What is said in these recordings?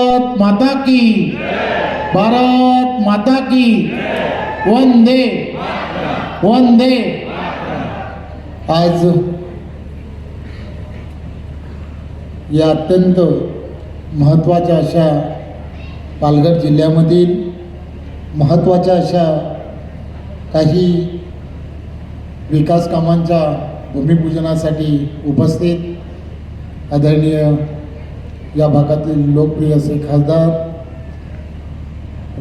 भारत माता की। भारत माता की। वंदे। वंदे। आज या अत्यंत महत्त्वाच्या अशा पालघर जिल्ह्यामधील महत्त्वाच्या अशा काही विकास कामांच्या भूमिपूजनासाठी उपस्थित आदरणीय या भागातील लोकप्रिय असे खासदार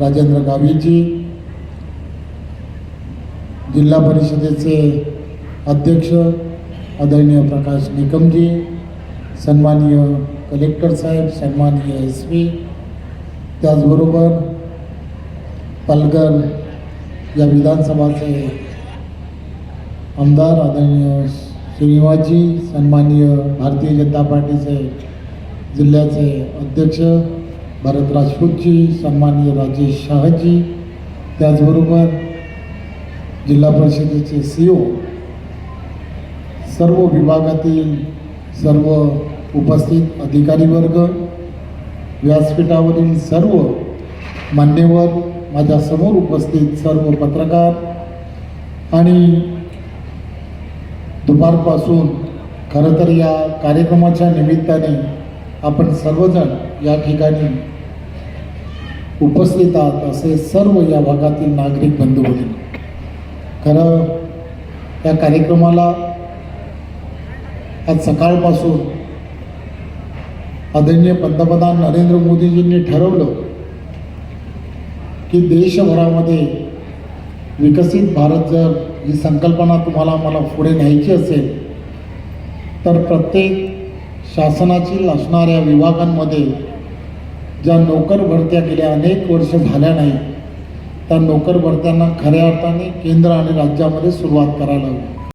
राजेंद्र गावीजी जिल्हा परिषदेचे अध्यक्ष आदरणीय प्रकाश निकमजी सन्माननीय कलेक्टर साहेब सन्माननीय एस पी त्याचबरोबर पालघर या विधानसभाचे आमदार आदरणीय श्रीनिवासजी सन्माननीय भारतीय जनता पार्टीचे जिल्ह्याचे अध्यक्ष भरत राजपूतजी सन्माननीय राजेश शहाजी त्याचबरोबर जिल्हा परिषदेचे सी ओ सर्व विभागातील सर्व उपस्थित अधिकारी वर्ग व्यासपीठावरील सर्व मान्यवर माझ्यासमोर उपस्थित सर्व पत्रकार आणि दुपारपासून खरं तर या कार्यक्रमाच्या निमित्ताने आपण सर्वजण या ठिकाणी उपस्थित आहात असे सर्व या भागातील नागरिक बंधू होते खरं या कार्यक्रमाला आज सकाळपासून आदरणीय पंतप्रधान नरेंद्र मोदीजींनी ठरवलं की देशभरामध्ये विकसित भारत जर ही संकल्पना तुम्हाला मला पुढे न्यायची असेल तर प्रत्येक शासनाची असणाऱ्या विभागांमध्ये ज्या नोकर भरत्या गेल्या अनेक वर्ष झाल्या नाही त्या नोकर भरत्यांना खऱ्या अर्थाने केंद्र आणि राज्यामध्ये सुरुवात करायला हवी.